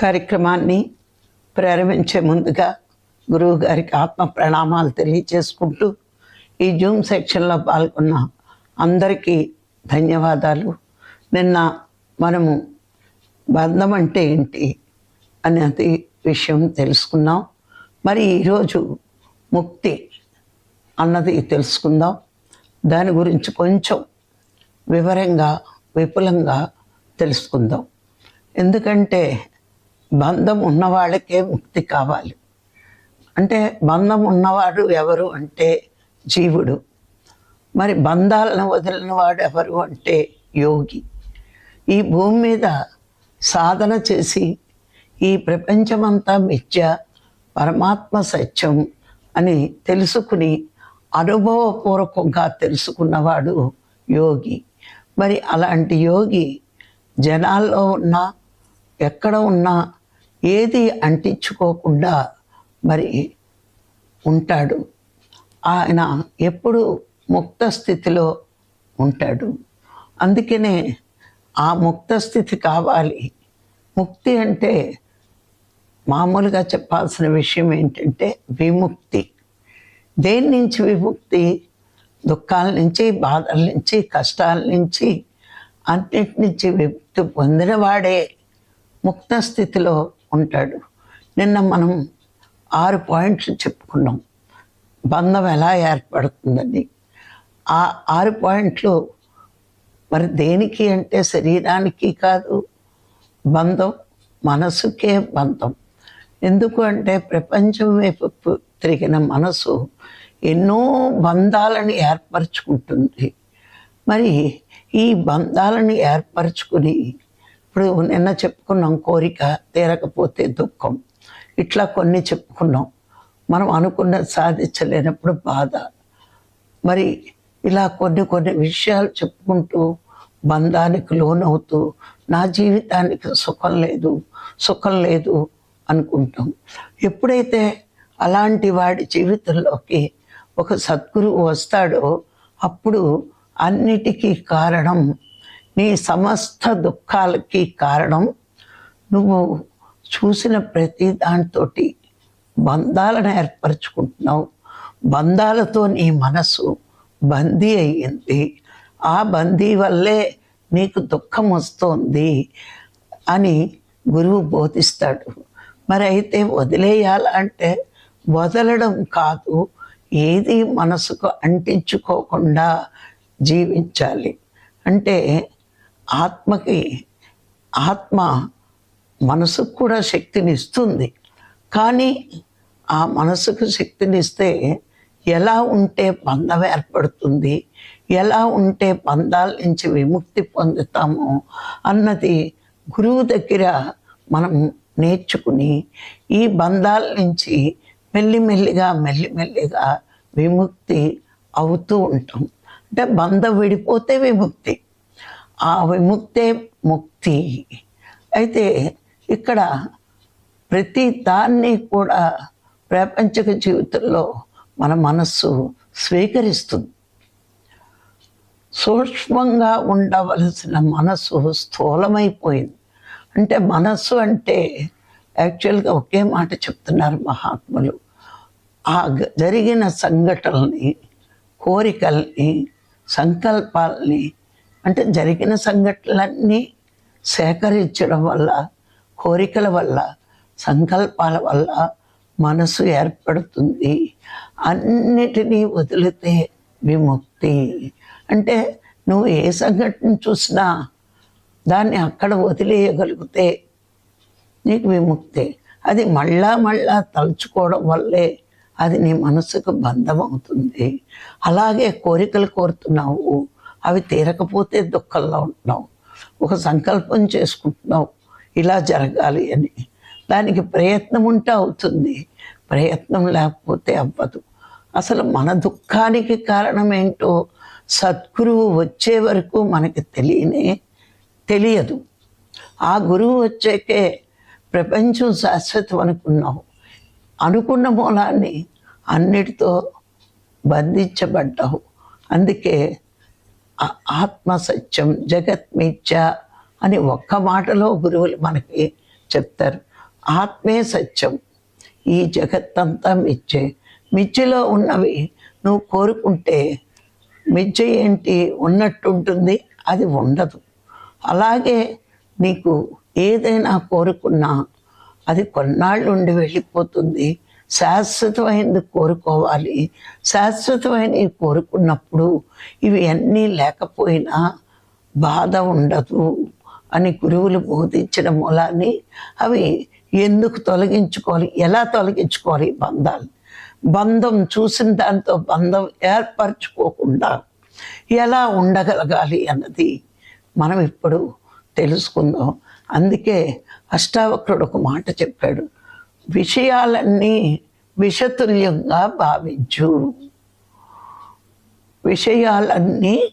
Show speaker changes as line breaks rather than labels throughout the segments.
కార్యక్రమాన్ని ప్రారంభించే ముందుగా గురువు గారికి ఆత్మ ప్రణామాలు తెలియచేసుకుంటూ ఈ జూమ్ సెక్షన్లో పాల్గొన్న అందరికీ ధన్యవాదాలు. నిన్న మనము బంధం అంటే ఏంటి అనేది విషయం తెలుసుకున్నాం. మరి ఈరోజు ముక్తి అన్నది తెలుసుకుందాం. దాని గురించి కొంచెం వివరంగా విపులంగా తెలుసుకుందాం. ఎందుకంటే బంధం ఉన్నవాళ్ళకే ముక్తి కావాలి. అంటే బంధం ఉన్నవాడు ఎవరు అంటే జీవుడు. మరి బంధాలను వదిలిన వాడు ఎవరు అంటే యోగి. ఈ భూమి మీద సాధన చేసి ఈ ప్రపంచమంతా మిథ్య పరమాత్మ సత్యం అని తెలుసుకుని అనుభవపూర్వకంగా తెలుసుకున్నవాడు యోగి. మరి అలాంటి యోగి జనాల్లో ఉన్న ఎక్కడ ఉన్నా ఏది అంటించుకోకుండా మరి ఉంటాడు. ఆయన ఎప్పుడు ముక్త స్థితిలో ఉంటాడు. అందుకనే ఆ ముక్త స్థితి కావాలి. ముక్తి అంటే మామూలుగా చెప్పాల్సిన విషయం ఏంటంటే విముక్తి. దేని నుంచి విముక్తి? దుఃఖాల నుంచి బాధల నుంచి కష్టాల నుంచి అన్నిటి నుంచి విముక్తి పొందినవాడే ముక్త స్థితిలో ఉంటాడు నిన్న మనం ఆరు పాయింట్స్ చెప్పుకున్నాం. బంధం ఎలా ఏర్పడుతుందని. ఆ ఆరు పాయింట్లు మరి దేనికి అంటే శరీరానికి కాదు బంధం మనసుకే బంధం. ఎందుకు అంటే ప్రపంచం వైపు తిరిగిన మనసు ఎన్నో బంధాలను ఏర్పరచుకుంటుంది. మరి ఈ బంధాలను ఏర్పరచుకుని ఇప్పుడు నిన్న చెప్పుకున్నాం కోరిక తీరకపోతే దుఃఖం. ఇట్లా కొన్ని చెప్పుకున్నాం. మనం అనుకున్నది సాధించలేనప్పుడు బాధ. మరి ఇలా కొన్ని కొన్ని విషయాలు చెప్పుకుంటూ బంధానికి లోనవుతూ నా జీవితానికి సుఖం లేదు సుఖం లేదు అనుకుంటాం. ఎప్పుడైతే అలాంటి వాడి జీవితంలోకి ఒక సద్గురువు వస్తాడో అప్పుడు అన్నిటికీ కారణం నీ సమస్త దుఃఖాలకి కారణం. నువ్వు చూసిన ప్రతి దాంతో బంధాలను ఏర్పరచుకుంటున్నావు. బంధాలతో నీ మనసు బందీ అయ్యింది. ఆ బందీ వల్లే నీకు దుఃఖం వస్తోంది అని గురువు బోధిస్తాడు. మరి అయితే వదిలేయాలంటే వదలడం కాదు. ఏది మనసుకు అంటించుకోకుండా జీవించాలి. అంటే ఆత్మకి ఆత్మ మనసుకు కూడా శక్తిని ఇస్తుంది. కానీ ఆ మనసుకు శక్తినిస్తే ఎలా ఉంటే బంధం ఏర్పడుతుంది ఎలా ఉంటే బంధాల నుంచి విముక్తి పొందుతాము అన్నది గురువు దగ్గర మనం నేర్చుకుని ఈ బంధాల నుంచి మెల్లిమెల్లిగా మెల్లిమెల్లిగా విముక్తి అవుతూ ఉంటాం. అంటే బంధం విడిపోతే విముక్తి ఆ విముక్తే ముక్తి. అయితే ఇక్కడ ప్రతి దాన్ని కూడా ప్రాపంచిక జీవితంలో మన మనస్సు స్వీకరిస్తుంది. సూక్ష్మంగా ఉండవలసిన మనస్సు స్థూలమైపోయింది. అంటే మనస్సు అంటే యాక్చువల్గా ఒకే మాట చెప్తున్నారు మహాత్ములు. ఆ గ- జరిగిన సంఘటనల్ని కోరికల్ని సంకల్పాలని అంటే జరిగిన సంఘటనలన్నీ సేకరించడం వల్ల కోరికల వల్ల సంకల్పాల వల్ల మనసు ఏర్పడుతుంది. అన్నిటినీ వదిలితే విముక్తి. అంటే నువ్వు ఏ సంఘటన చూసినా దాన్ని అక్కడ వదిలేయగలిగితే నీకు విముక్తి. అది మళ్ళా మళ్ళా తలుచుకోవడం వల్లే అది నీ మనసుకు బంధం అవుతుంది అలాగే కోరికలు కోరుతున్నావు. అవి తీరకపోతే దుఃఖంలో ఉంటున్నావు. ఒక సంకల్పం చేసుకుంటున్నావు. ఇలా జరగాలి అని. దానికి ప్రయత్నం ఉంటే అవుతుంది. ప్రయత్నం లేకపోతే అవ్వదు. అసలు మన దుఃఖానికి కారణం ఏంటో సద్గురువు వచ్చే వరకు మనకి తెలియనే తెలియదు. ఆ గురువు వచ్చాకే ప్రపంచం శాశ్వతం అనుకున్నావు. అనుకున్న మూలాన్ని అన్నిటితో బంధించబడ్డావు. అందుకే ఆత్మ సత్యం జగత్ మిథ్య అని ఒక్క మాటలో గురువులు మనకి చెప్తారు. ఆత్మే సత్యం. ఈ జగత్తంతా మిచ్చే మిచ్చిలో ఉన్నవి నువ్వు కోరుకుంటే మిచ్చ ఏంటి ఉన్నట్టు ఉంటుంది అది ఉండదు. అలాగే నీకు ఏదైనా కోరుకున్నా అది కొన్నాళ్ళు ఉండి వెళ్ళిపోతుంది. శాశ్వతమైనది కోరుకోవాలి. శాశ్వతమైనవి కోరుకున్నప్పుడు ఇవి అన్నీ లేకపోయినా బాధ ఉండదు అని గురువులు బోధించిన మూలాన్ని అవి ఎందుకు తొలగించుకోవాలి? ఎలా తొలగించుకోవాలి? బంధాలు. బంధం చూసిన దాంతో బంధం ఏర్పరచుకోకుండా ఎలా ఉండగలగాలి అన్నది మనం ఇప్పుడు తెలుసుకుందాం. అందుకే అష్టావక్రుడు ఒక మాట చెప్పాడు. విషయాలన్నీ విషతుల్యంగా భావించు. విషయాలన్నీ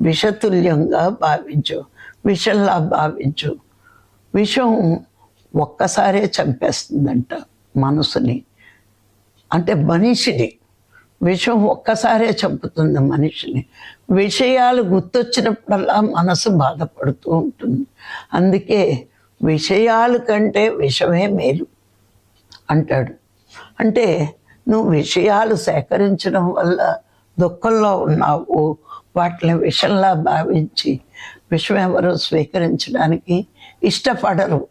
విషతుల్యంగా భావించు. విషంలా భావించు. విషం ఒక్కసారే చంపేస్తుందంట మనసుని. అంటే మనిషిని. విషం ఒక్కసారే చంపుతుంది మనిషిని. విషయాలు గుర్తొచ్చినప్పుడల్లా మనసు బాధపడుతూ ఉంటుంది. అందుకే విషయాలు కంటే విషమే మేలు. అంటాడు. అంటే నువ్వు విషయాలు సేకరించడం వల్ల దుఃఖంలో ఉన్నావు. వాటిని విషంలా భావించి విషం ఎవరు స్వీకరించడానికి ఇష్టపడరు.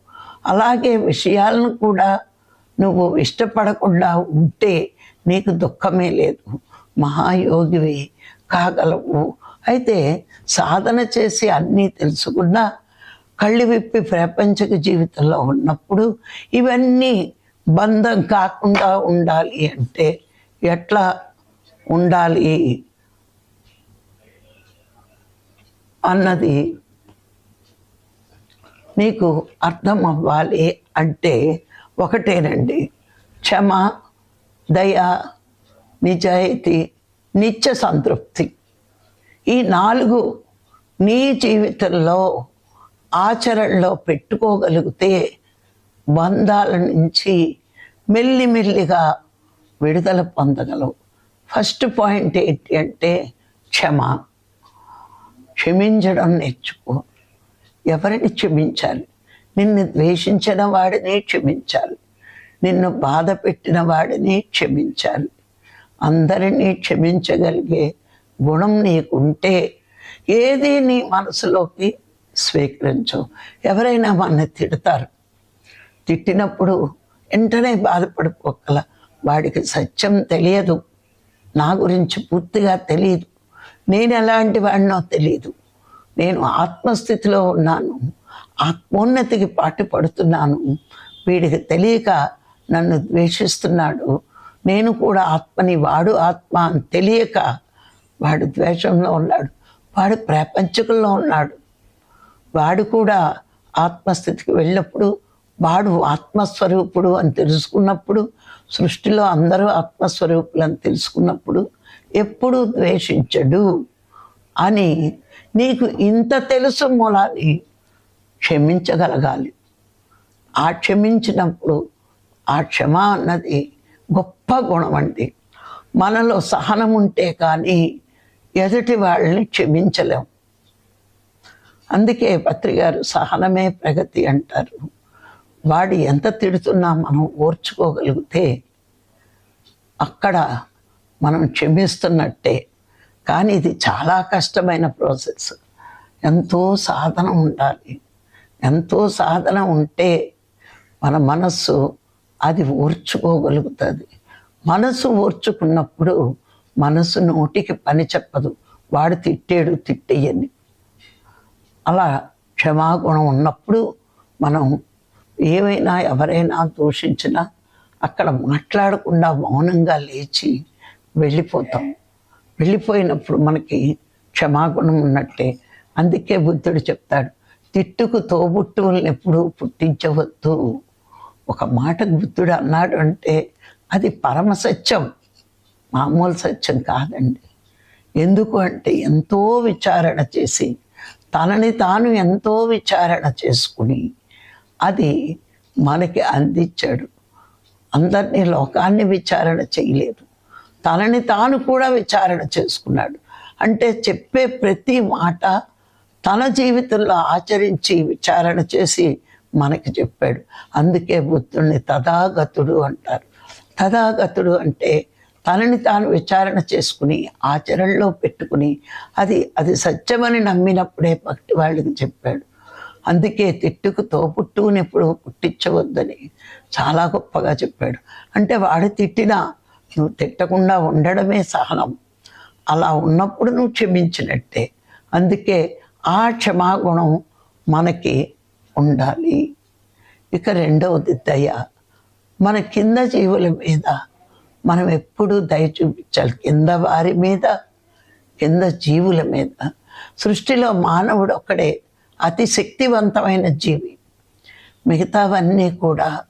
అలాగే విషయాలను కూడా నువ్వు ఇష్టపడకుండా ఉంటే నీకు దుఃఖమే లేదు. మహాయోగివి కాగలవు. అయితే సాధన చేసి అన్నీ తెలుసుకున్నా కళ్ళు విప్పి ప్రపంచక జీవితంలో ఉన్నప్పుడు ఇవన్నీ బంధం కాకుండా ఉండాలి అంటే ఎట్లా ఉండాలి అన్నది నీకు అర్థం అవ్వాలి అంటే ఒకటేనండి. క్షమ దయ నిజాయితీ నిత్య సంతృప్తి. ఈ నాలుగు నీ జీవితంలో ఆచరణలో పెట్టుకోగలిగితే బంధాల నుంచి మెల్లిమెల్లిగా విడుదల పొందగలవు. ఫస్ట్ పాయింట్ ఏంటి అంటే క్షమ. క్షమించడం నేర్చుకో. ఎవరిని క్షమించాలి? నిన్ను ద్వేషించిన వాడిని క్షమించాలి. నిన్ను బాధ పెట్టిన వాడిని క్షమించాలి. అందరినీ క్షమించగలిగే గుణం నీకుంటే ఏది నీ మనసులోకి స్వీకరించవు. ఎవరైనా మన తిడతారు. తిట్టినప్పుడు వెంటనే బాధపడిపోగల వాడికి సత్యం తెలియదు. నా గురించి పూర్తిగా తెలియదు నేను ఎలాంటి వాడినో తెలియదు నేను ఆత్మస్థితిలో ఉన్నాను. ఆత్మోన్నతికి పాటు పడుతున్నాను. వీడికి తెలియక నన్ను ద్వేషిస్తున్నాడు. నేను కూడా ఆత్మని వాడు ఆత్మ అని తెలియక వాడు ద్వేషంలో ఉన్నాడు. వాడు ప్రాపంచకుల్లో ఉన్నాడు. వాడు కూడా ఆత్మస్థితికి వెళ్ళినప్పుడు వాడు ఆత్మస్వరూపుడు అని తెలుసుకున్నప్పుడు సృష్టిలో అందరూ ఆత్మస్వరూపులు అని తెలుసుకున్నప్పుడు ఎప్పుడు ద్వేషించడు అని నీకు ఇంత తెలుసు మూలాన్ని క్షమించగలగాలి. ఆ క్షమించినప్పుడు ఆ క్షమ అన్నది గొప్ప గుణం అండి మనలో సహనం ఉంటే కానీ ఎదుటి వాళ్ళని క్షమించలేం. అందుకే పత్రికారు సహనమే ప్రగతి అంటారు. వాడు ఎంత తిడుతున్నా మనం ఓర్చుకోగలిగితే అక్కడ మనం క్షమిస్తున్నట్టే. కానీ ఇది చాలా కష్టమైన ప్రాసెస్. ఎంతో సాధన ఉండాలి. ఎంతో సాధన ఉంటే మన మనస్సు అది ఓర్చుకోగలుగుతుంది. మనసు ఓర్చుకున్నప్పుడు మనసు నోటికి పని చెప్పదు. వాడు తిట్టాడు తిట్టేయని. అలా క్షమాగుణం ఉన్నప్పుడు మనం ఏమైనా ఎవరైనా దూషించినా అక్కడ మాట్లాడకుండా మౌనంగా లేచి వెళ్ళిపోతాం. వెళ్ళిపోయినప్పుడు మనకి క్షమాగుణం ఉన్నట్టే. అందుకే బుద్ధుడు చెప్తాడు తిట్టుకు తోబుట్టువులను ఎప్పుడూ పుట్టించవద్దు. ఒక మాట బుద్ధుడు అన్నాడు అంటే అది పరమ సత్యం. మామూలు సత్యం కాదండి. ఎందుకు అంటే ఎంతో విచారణ చేసి తనని తాను ఎంతో విచారణ చేసుకుని అది మనకి అందించాడు. అందరినీ లోకాన్ని విచారణ చేయలేదు. తనని తాను కూడా విచారణ చేసుకున్నాడు. అంటే చెప్పే ప్రతి మాట తన జీవితంలో ఆచరించి విచారణ చేసి మనకి చెప్పాడు. అందుకే బుద్ధుడిని తథాగతుడు అంటారు. తథాగతుడు అంటే తనని తాను విచారణ చేసుకుని ఆచరణలో పెట్టుకుని అది అది సత్యమని నమ్మినప్పుడే భక్తి వాళ్ళకి చెప్పాడు. అందుకే తిట్టుకు తోపుట్టుని ఎప్పుడు పుట్టించవద్దని చాలా గొప్పగా చెప్పాడు. అంటే వాడు తిట్టినా నువ్వు తిట్టకుండా ఉండడమే సహనం. అలా ఉన్నప్పుడు నువ్వు క్షమించినట్టే. అందుకే ఆ క్షమాగుణం మనకి ఉండాలి. ఇక రెండవది దయ. మన కింద జీవుల మీద మనం ఎప్పుడూ దయ చూపించాలి. కింద వారి మీద కింద జీవుల మీద. సృష్టిలో మానవుడు ఒక్కడే అతి శక్తివంతమైన జీవి. మిగతావన్నీ కూడా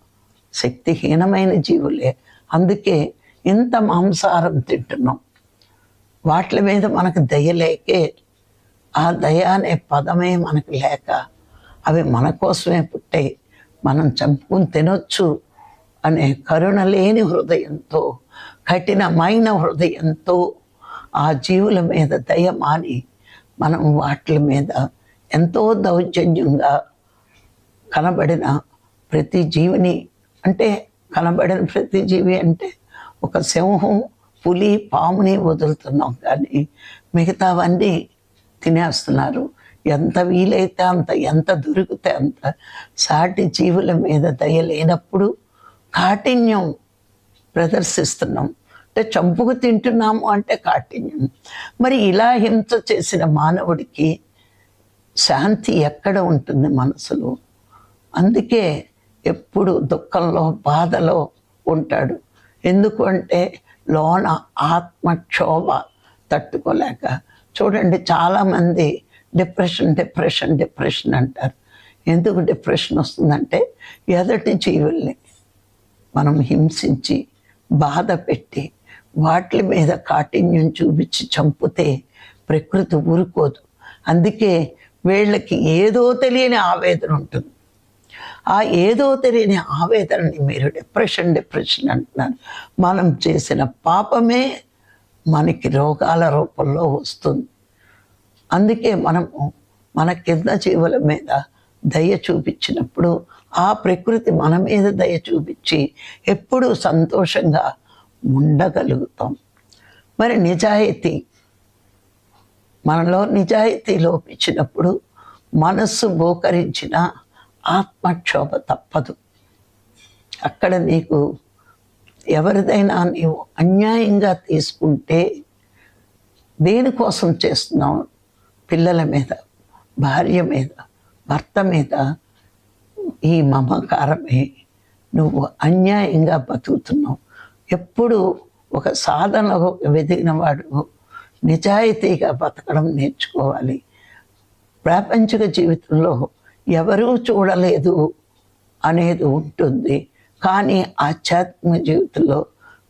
శక్తిహీనమైన జీవులే. అందుకే ఇంత మాంసాహారం తింటున్నాం. వాటి మీద మనకు దయ లేకే ఆ దయ అనే పదమే మనకు లేక అవి మన కోసమే పుట్టాయి మనం చంపుకుని తినొచ్చు అనే కరుణ లేని హృదయంతో కఠినమైన హృదయంతో ఆ జీవుల మీద దయ మాని మనం వాటి మీద ఎంతో దౌర్జన్యంగా కనబడిన ప్రతి జీవిని అంటే కనబడిన ప్రతి జీవి అంటే ఒక సింహం పులి పాముని వదులుతున్నాం. కానీ మిగతావన్నీ తినేస్తున్నారు. ఎంత వీలైతే అంత ఎంత దొరికితే అంత సాటి జీవుల మీద దయ లేనప్పుడు కాఠిన్యం ప్రదర్శిస్తున్నాం. అంటే చంపుకు తింటున్నాము అంటే కాఠిన్యం. మరి ఇలా హింస చేసిన మానవుడికి శాంతి ఎక్కడ ఉంటుంది మనసులో? అందుకే ఎప్పుడు దుఃఖంలో బాధలో ఉంటాడు. ఎందుకు అంటే లోన ఆత్మక్షోభ తట్టుకోలేక. చూడండి చాలామంది డిప్రెషన్ డిప్రెషన్ డిప్రెషన్ అంటారు. ఎందుకు డిప్రెషన్ వస్తుందంటే ఎదటి జీవుల్ని మనం హింసించి బాధ పెట్టి వాటి మీద కాఠిన్యం చూపించి చంపితే ప్రకృతి ఊరుకోదు. అందుకే వీళ్ళకి ఏదో తెలియని ఆవేదన ఉంటుంది. ఆ ఏదో తెలియని ఆవేదనని మీరు డిప్రెషన్ డిప్రెషన్ అంటున్నారు. మనం చేసిన పాపమే మనకి రోగాల రూపంలో వస్తుంది. అందుకే మనము మన కింద జీవుల మీద దయ చూపించినప్పుడు ఆ ప్రకృతి మన మీద దయ చూపించి ఎప్పుడూ సంతోషంగా ఉండగలుగుతాం. మరి నిజాయితీ మనలో నిజాయితీ లోపించినప్పుడు మనస్సు మోకరించిన ఆత్మక్షోభ తప్పదు. అక్కడ నీకు ఎవరిదైనా నీవు అన్యాయంగా తీసుకుంటే దేనికోసం చేస్తున్నావు? పిల్లల మీద భార్య మీద భర్త మీద ఈ మమకారమే నువ్వు అన్యాయంగా బతుకుతున్నావు. ఎప్పుడు ఒక సాధనలో ఎదిగిన వాడు నిజాయితీగా బతకడం నేర్చుకోవాలి. ప్రాపంచిక జీవితంలో ఎవరూ చూడలేదు అనేది ఉంటుంది. కానీ ఆధ్యాత్మిక జీవితంలో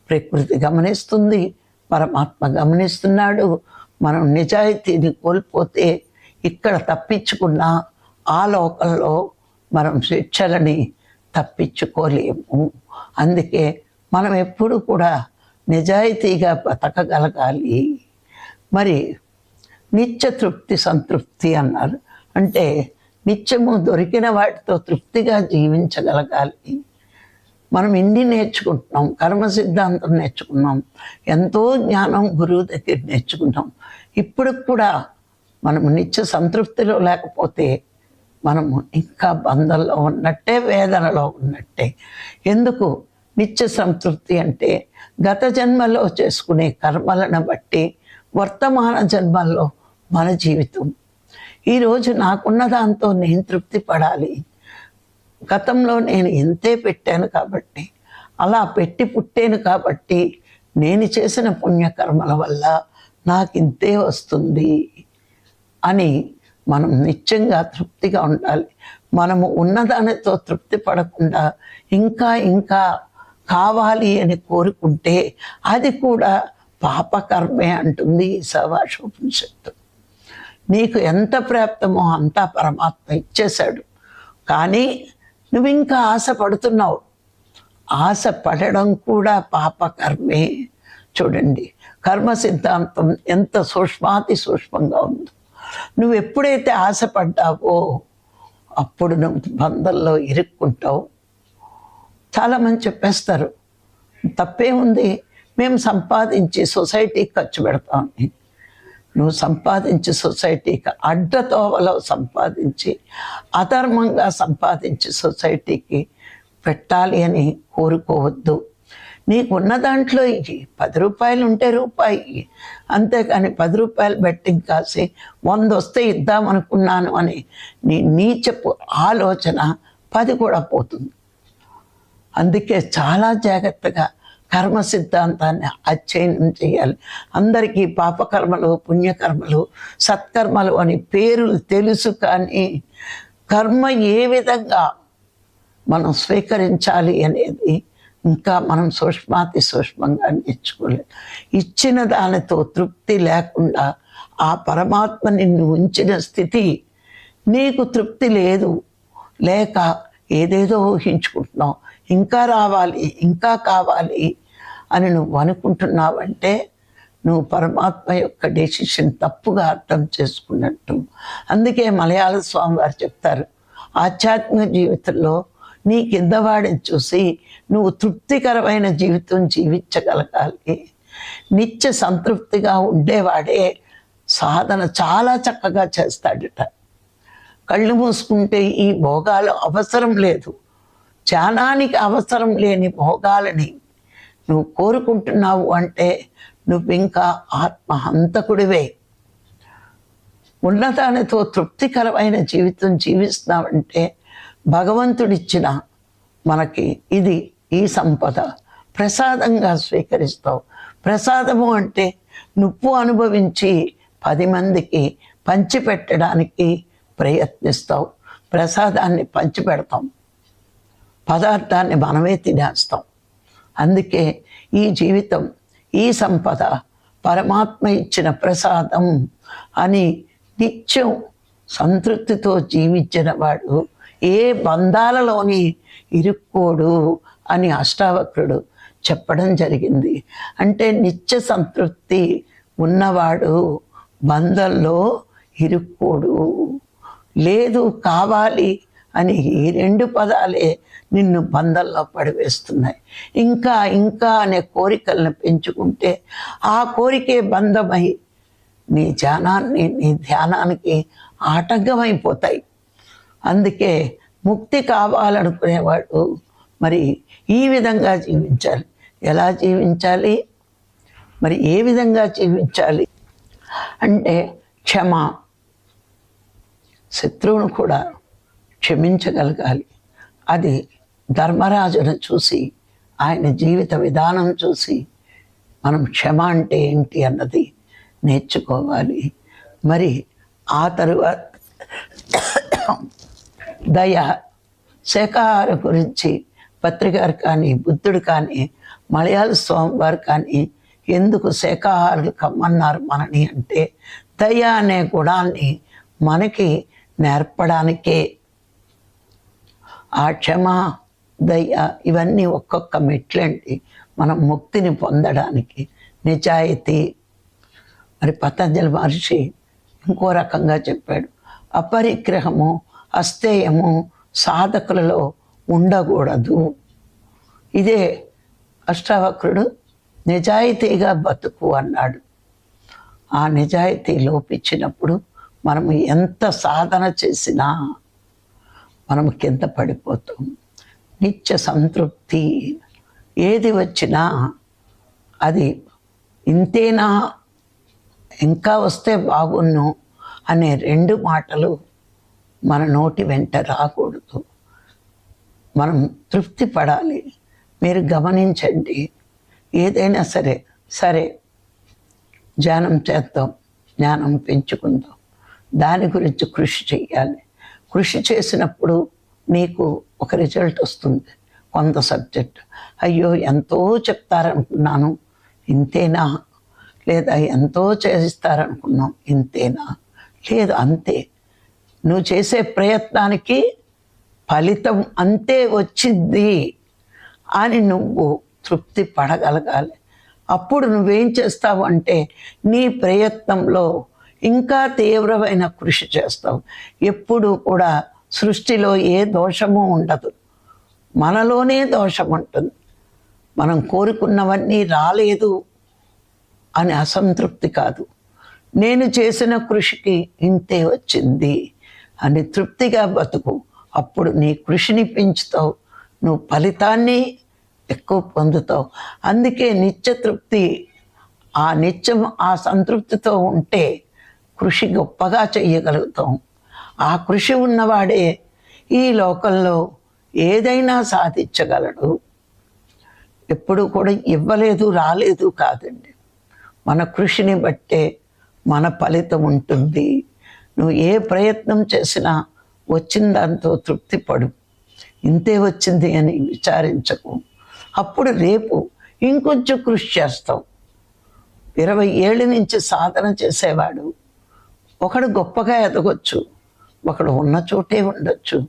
ప్రకృతి గమనిస్తుంది పరమాత్మ గమనిస్తున్నాడు. మనం నిజాయితీని కోల్పోతే ఇక్కడ తప్పించుకున్న ఆ లోకంలో మనం శిక్షలని తప్పించుకోలేము. అందుకే మనం ఎప్పుడు కూడా నిజాయితీగా బతకగలగాలి. మరి నిత్య తృప్తి సంతృప్తి అన్నారు. అంటే నిత్యము దొరికిన వాటితో తృప్తిగా జీవించగలగాలి. మనం ఇన్ని నేర్చుకుంటున్నాం కర్మ సిద్ధాంతం నేర్చుకున్నాం ఎంతో జ్ఞానం గురువు దగ్గర నేర్చుకున్నాం. ఇప్పుడు కూడా మనము నిత్య సంతృప్తిలో లేకపోతే మనము ఇంకా బంధంలో ఉన్నట్టే వేదనలో ఉన్నట్టే. ఎందుకు? నిత్య సంతృప్తి అంటే గత జన్మలో చేసుకునే కర్మలను బట్టి వర్తమాన జన్మల్లో మన జీవితం. ఈరోజు నాకున్న దాంతో నేను తృప్తి పడాలి. గతంలో నేను ఎంతే పెట్టాను కాబట్టి అలా పెట్టి పుట్టాను కాబట్టి నేను చేసిన పుణ్యకర్మల వల్ల నాకు ఇంతే వస్తుంది అని మనం నిత్యంగా తృప్తిగా ఉండాలి. మనము ఉన్నదానితో తృప్తి పడకుండా ఇంకా ఇంకా కావాలి అని కోరుకుంటే అది కూడా పాపకర్మే అంటుంది ఈ సవాషోపనిషత్తు నీకు ఎంత ప్రాప్తమో అంతా పరమాత్మ ఇచ్చేశాడు. కానీ నువ్వు ఇంకా ఆశ పడుతున్నావు ఆశ పడడం కూడా పాపకర్మే. చూడండి కర్మ సిద్ధాంతం ఎంత సూక్ష్మాతి సూక్ష్మంగా ఉందో. నువ్వు ఎప్పుడైతే ఆశపడ్డావో అప్పుడు నువ్వు బంధంలో ఇరుక్కుంటావు. చాలామంది చెప్పేస్తారు తప్పేముంది? మేము సంపాదించి సొసైటీకి ఖర్చు పెడతామని నువ్వు సంపాదించి సొసైటీకి అడ్డతోవలో సంపాదించి అధర్మంగా సంపాదించి సొసైటీకి పెట్టాలి అని కోరుకోవద్దు. నీకున్న దాంట్లో ఇవి పది రూపాయలు ఉంటే రూపాయి అంతేకాని పది రూపాయలు బెట్టింగ్ కాసి వంద వస్తే ఇద్దాం అనుకున్నాను అని నీ నీచపు ఆలోచన పది కూడా పోతుంది. అందుకే చాలా జాగ్రత్తగా కర్మ సిద్ధాంతాన్ని అధ్యయనం చేయాలి. అందరికీ పాపకర్మలు పుణ్యకర్మలు సత్కర్మలు అని పేర్లు తెలుసు కానీ కర్మ ఏ విధంగా మనం స్వీకరించాలి అనేది ఇంకా మనం సూక్ష్మాతి సూక్ష్మంగా నేర్చుకోలేదు. ఇచ్చిన దానితో తృప్తి లేకుండా ఆ పరమాత్మ నిన్ను ఉంచిన స్థితి నీకు తృప్తి లేదు. లేక ఏదేదో ఊహించుకుంటున్నావు. ఇంకా రావాలి ఇంకా కావాలి అని నువ్వు అనుకుంటున్నావంటే నువ్వు పరమాత్మ యొక్క డెసిషన్ తప్పుగా అర్థం చేసుకున్నట్టు. అందుకే మలయాళ స్వామి వారు చెప్తారు ఆధ్యాత్మిక జీవితంలో నీ కిందవాడిని చూసి నువ్వు తృప్తికరమైన జీవితం జీవించగలగాలి. నిత్య సంతృప్తిగా ఉండేవాడే సాధన చాలా చక్కగా చేస్తాడట. కళ్ళు మూసుకుంటే ఈ భోగాలు అవసరం లేదు. ధ్యానానికి అవసరం లేని భోగాలని నువ్వు కోరుకుంటున్నావు అంటే నువ్వు ఇంకా ఆత్మ హంతకుడివే ఉన్నదానితో తృప్తికరమైన జీవితం జీవిస్తున్నావంటే భగవంతుడిచ్చిన మనకి ఇది ఈ సంపద. ప్రసాదంగా స్వీకరిస్తావు. ప్రసాదము అంటే నువ్వు అనుభవించి పది మందికి పంచిపెట్టడానికి ప్రయత్నిస్తావు. ప్రసాదాన్ని పంచిపెడతాం. పదార్థాన్ని మనమే తినేస్తాం. అందుకే ఈ జీవితం ఈ సంపద పరమాత్మ ఇచ్చిన ప్రసాదం అని నిత్యం సంతృప్తితో జీవించిన వాడు ఏ బంధాలలోని ఇరుక్కోడు అని అష్టావక్రుడు చెప్పడం జరిగింది. అంటే నిత్య సంతృప్తి ఉన్నవాడు బంధంలో ఇరుక్కోడు. లేదు కావాలి అని ఈ రెండు పదాలే నిన్ను బంధంలో పడివేస్తున్నాయి. ఇంకా ఇంకా అనే కోరికలను పెంచుకుంటే ఆ కోరికే బంధమై నీ ధ్యానాన్ని నీ ధ్యానానికి ఆటంకమైపోతాయి. అందుకే ముక్తి కావాలనుకునేవాడు మరి ఈ విధంగా జీవించాలి. ఎలా జీవించాలి? మరి ఏ విధంగా జీవించాలి? అంటే క్షమ శత్రువును కూడా క్షమించగలగాలి. అది ధర్మరాజును చూసి ఆయన జీవిత విధానం చూసి మనం క్షమ అంటే ఏంటి అన్నది నేర్చుకోవాలి. మరి ఆ తరువాత దయ శాఖాహారం గురించి పత్రికారు కానీ బుద్ధుడు కానీ మలయాళ స్వామివారు కానీ ఎందుకు శాఖాహారులు కమ్మన్నారు మనని అంటే దయ అనే గుణాన్ని మనకి నేర్పడానికే ఆ క్షమ దయ ఇవన్నీ ఒక్కొక్క మెట్లండి. మనం ముక్తిని పొందడానికి. నిజాయితీ. మరి పతంజలి మహర్షి ఇంకో రకంగా చెప్పాడు. అపరిగ్రహము అస్థేయము సాధకులలో ఉండకూడదు. ఇదే అష్టావక్రుడు నిజాయితీగా బతుకు అన్నాడు. ఆ నిజాయితీ లోపించినప్పుడు మనము ఎంత సాధన చేసినా మనం కింద పడిపోతాం? నిత్య సంతృప్తి ఏది వచ్చినా అది ఇంతేనా? ఇంకా వస్తే బాగున్ను అనే రెండు మాటలు మన నోటి వెంట రాకూడదు. మనం తృప్తి పడాలి. మీరు గమనించండి. ఏదైనా సరే సరే ధ్యానం చేద్దాం జ్ఞానం పెంచుకుందాం. దాని గురించి కృషి చేయాలి కృషి చేసినప్పుడు నీకు ఒక రిజల్ట్ వస్తుంది. కొంత సబ్జెక్ట్. అయ్యో ఎంతో చెప్తారనుకున్నాను ఇంతేనా? లేదా ఎంతో చేస్తారనుకున్నాం ఇంతేనా? లేదు అంతే. నువ్వు చేసే ప్రయత్నానికి ఫలితం అంతే వచ్చింది అని నువ్వు తృప్తి పడగలగాలి. అప్పుడు నువ్వేం చేస్తావు అంటే నీ ప్రయత్నంలో ఇంకా తీవ్రమైన కృషి చేస్తావు ఎప్పుడు కూడా సృష్టిలో ఏ దోషము ఉండదు. మనలోనే దోషం ఉంటుంది మనం కోరుకున్నవన్నీ రాలేదు అని అసంతృప్తి కాదు. నేను చేసిన కృషికి ఇంతే వచ్చింది అని తృప్తిగా బతుకు. అప్పుడు నీ కృషిని పెంచుతావు. నువ్వు ఫలితాన్ని ఎక్కువ పొందుతావు. అందుకే నిత్య తృప్తి ఆ నిత్యం ఆ సంతృప్తితో ఉంటే కృషి గొప్పగా చెయ్యగలుగుతాం. ఆ కృషి ఉన్నవాడే ఈ లోకంలో ఏదైనా సాధించగలడు. ఎప్పుడు కూడా ఇవ్వలేదు రాలేదు కాదండి. మన కృషిని బట్టే మన ఫలితం ఉంటుంది. నువ్వు ఏ ప్రయత్నం చేసినా వచ్చిన దాంతో తృప్తి పడు. ఇంతే వచ్చింది అని విచారించకు. అప్పుడు రేపు ఇంకొంచెం కృషి చేస్తావు. ఇరవై ఏళ్ళ నుంచి సాధన చేసేవాడు. ఒకడు గొప్పగా ఎదగొచ్చు ఒకడు ఉన్న చోటే ఉండొచ్చు.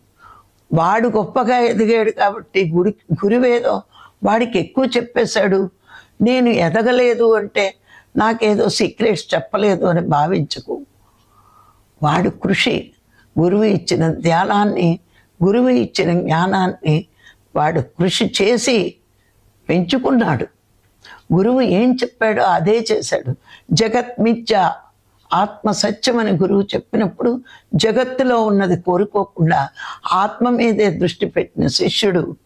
వాడు గొప్పగా ఎదిగాడు కాబట్టి గుడి గురువేదో వాడికి ఎక్కువ చెప్పేశాడు. నేను ఎదగలేదు అంటే నాకేదో సీక్రెట్స్ చెప్పలేదు అని భావించకు. వాడు కృషి గురువు ఇచ్చిన ధ్యానాన్ని గురువు ఇచ్చిన జ్ఞానాన్ని వాడు కృషి చేసి పెంచుకున్నాడు. గురువు ఏం చెప్పాడో అదే చేశాడు. జగత్ మిథ్య ఆత్మ సత్యం అని గురువు చెప్పినప్పుడు జగత్తులో ఉన్నది కోరుకోకుండా ఆత్మ మీదే దృష్టి పెట్టిన శిష్యుడు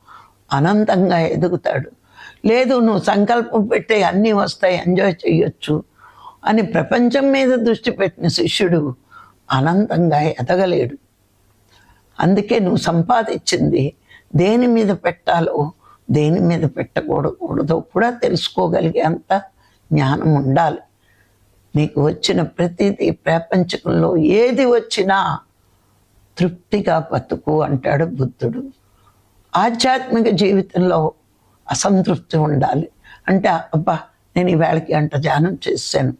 అనంతంగా ఎదుగుతాడు. లేదు నువ్వు సంకల్పం పెట్టే అన్నీ వస్తాయి ఎంజాయ్ చేయొచ్చు అని ప్రపంచం మీద దృష్టి పెట్టిన శిష్యుడు అనంతంగా ఎదగలేడు. అందుకే నువ్వు సంపాదించింది దేని మీద పెట్టాలో దేని మీద పెట్టకూడకూడదో కూడా తెలుసుకోగలిగేంత జ్ఞానం ఉండాలి. నీకు వచ్చిన ప్రతిదీ ప్రపంచంలో ఏది వచ్చినా తృప్తిగా బతుకు అంటాడు బుద్ధుడు. ఆధ్యాత్మిక జీవితంలో అసంతృప్తి ఉండాలి. అంటే అబ్బా నేను ఈవేళకి గంట ధ్యానం చేశాను.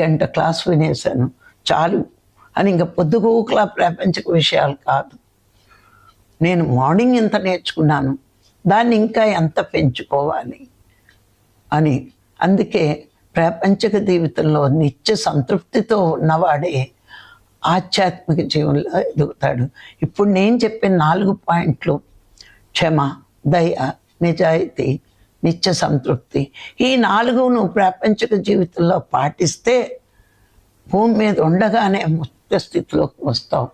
గంట క్లాస్ వినేశాను. చాలు. అని ఇంకా పొద్దుగూకలా ప్రపంచక విషయాలు కాదు. నేను మార్నింగ్ ఎంత నేర్చుకున్నాను. దాన్ని ఇంకా ఎంత పెంచుకోవాలి? అని. అందుకే ప్రాపంచిక జీవితంలో నిత్య సంతృప్తితో ఉన్నవాడే ఆధ్యాత్మిక జీవనంలో ఎదుగుతాడు. ఇప్పుడు నేను చెప్పిన నాలుగు పాయింట్లు. క్షమ దయ నిజాయితీ నిత్య సంతృప్తి. ఈ నాలుగు నువ్వు ప్రాపంచిక జీవితంలో పాటిస్తే భూమి మీద ఉండగానే ముక్త స్థితిలోకి వస్తావు.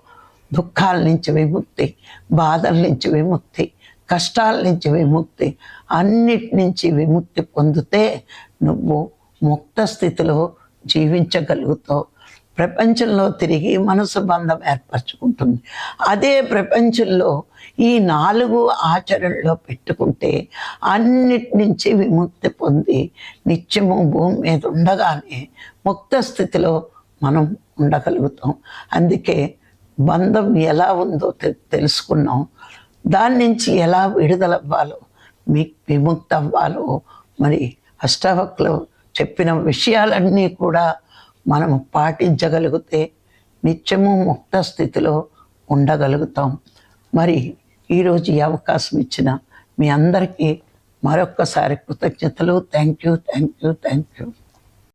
దుఃఖాల నుంచి విముక్తి బాధల నుంచి విముక్తి కష్టాల నుంచి విముక్తి అన్నిటి నుంచి విముక్తి పొందితే నువ్వు ముక్త స్థితిలో జీవించగలుగుతావు. ప్రపంచంలో తిరిగి మనసు బంధం ఏర్పరచుకుంటుంది. అదే ప్రపంచంలో ఈ నాలుగు ఆచరణలో పెట్టుకుంటే అన్నిటి నుంచి విముక్తి పొంది నిత్యము భూమి మీద ఉండగానే ముక్త స్థితిలో మనం ఉండగలుగుతాం. అందుకే బంధం ఎలా ఉందో తె- తెలుసుకున్నాం. దాని నుంచి ఎలా విడుదలవ్వాలో మీకు విముక్తి అవ్వాలో మరి అష్టావక్లో చెప్పిన విషయాలన్నీ కూడా మనము పాటించగలిగితే నిత్యము ముక్త స్థితిలో ఉండగలుగుతాం. మరి ఈరోజు ఈ అవకాశం ఇచ్చిన మీ అందరికీ మరొక్కసారి కృతజ్ఞతలు. Thank you thank you thank you.